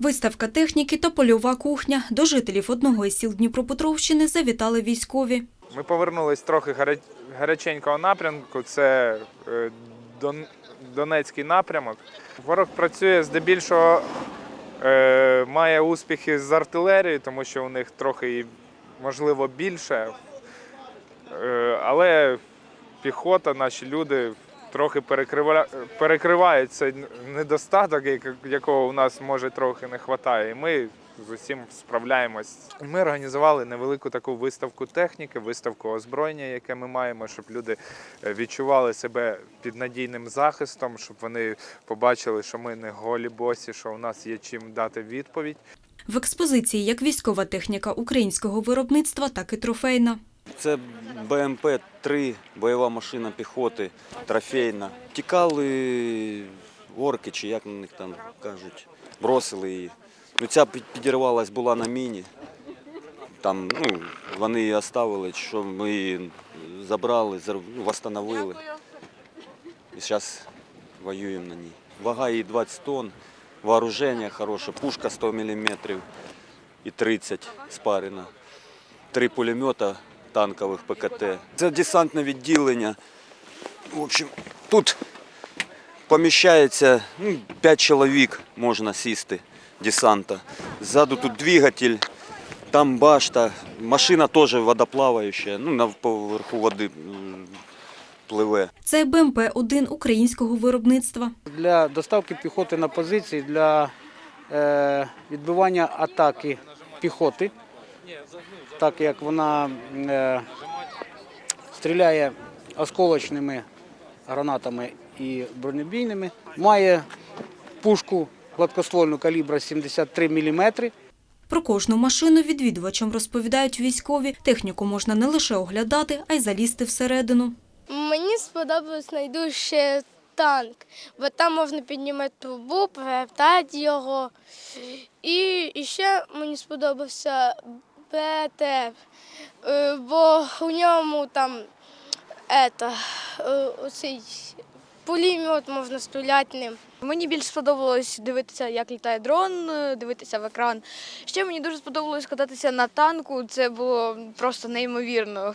Виставка техніки та польова кухня. До жителів одного із сіл Дніпропетровщини завітали військові. Ми повернулись трохи гаря- гаряченького напрямку. Це е, Донецький напрямок. Ворог працює здебільшого, е, має успіхи з артилерією, тому що у них трохи можливо більше. Е, Але піхота, наші люди трохи перекрива... перекривають цей недостаток, якого у нас може трохи не вистачає. І ми з усім справляємось. Ми організували невелику таку виставку техніки, виставку озброєння, яке ми маємо, щоб люди е, відчували себе під надійним захистом, щоб вони побачили, що ми не голі босі, що у нас є чим дати відповідь. В експозиції як військова техніка українського виробництва, так і трофейна. Це БМП-3, бойова машина піхоти, трофейна. Тікали орки, чи як на них там кажуть, бросили її. Ну, ця під- підірвалась була на міні. Там, ну, вони її оставили, що ми її забрали, ну, восстановили. І зараз воюємо на ній. Вага її 20 тонн, вооруження хороше, пушка 100 мм і 30 спарена три пулемета танкових ПКТ. Це десантне відділення. В общем, тут поміщається ну, 5 чоловік можна сісти десанта. Ззаду тут двигатель, там башта, машина теж водоплаваюча, ну, на поверху води пливе. Це БМП-1 українського виробництва. для доставки піхоти на позиції для е, відбивання атаки піхоти, так як вона е, стріляє осколочними гранатами і бронебійними, має пушку гладкоствольну калібра 73 мм. Про кожну машину відвідувачам розповідають військові. Техніку можна не лише оглядати, а й залізти всередину. Мені сподобалось найдужче танк, бо там можна піднімати трубу, перевертати його. І, і ще мені сподобався БТР, е, бо у ньому там ета, е, оцей пулемет можна стріляти ним. Мені більше сподобалось дивитися, як літає дрон, е, дивитися в екран. Ще мені дуже сподобалось кататися на танку. Це було просто неймовірно.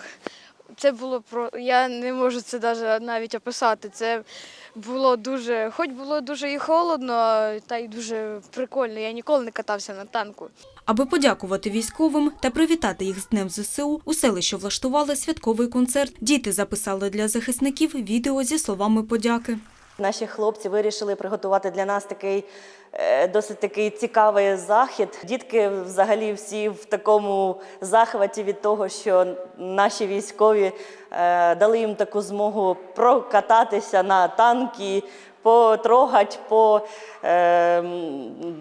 Це було про я не можу це навіть описати. Це було дуже, хоч було дуже і холодно, та й дуже прикольно. Я ніколи не катався на танку. Аби подякувати військовим та привітати їх з Днем ЗСУ, у селищі влаштували святковий концерт. Діти записали для захисників відео зі словами подяки. Наші хлопці вирішили приготувати для нас такий е, досить такий цікавий захід. Дітки взагалі всі в такому захваті від того, що наші військові е, дали їм таку змогу прокататися на танки. Потрогати, по е,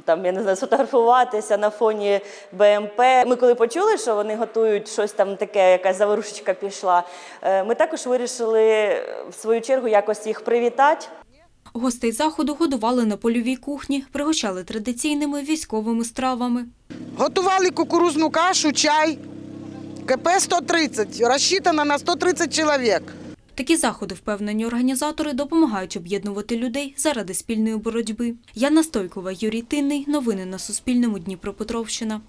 там я не знаю, сфотографуватися на фоні БМП. Ми коли почули, що вони готують щось там таке, якась заворушечка пішла. Ми також вирішили в свою чергу якось їх привітати. Гостей заходу годували на польовій кухні, пригощали традиційними військовими стравами. Готували кукурузну кашу, чай. КП-130, розчитано на 130 чоловік. Такі заходи, впевнені організатори, допомагають об'єднувати людей заради спільної боротьби. Яна Стойкова, Юрій Тинний. Новини на Суспільному. Дніпропетровщина.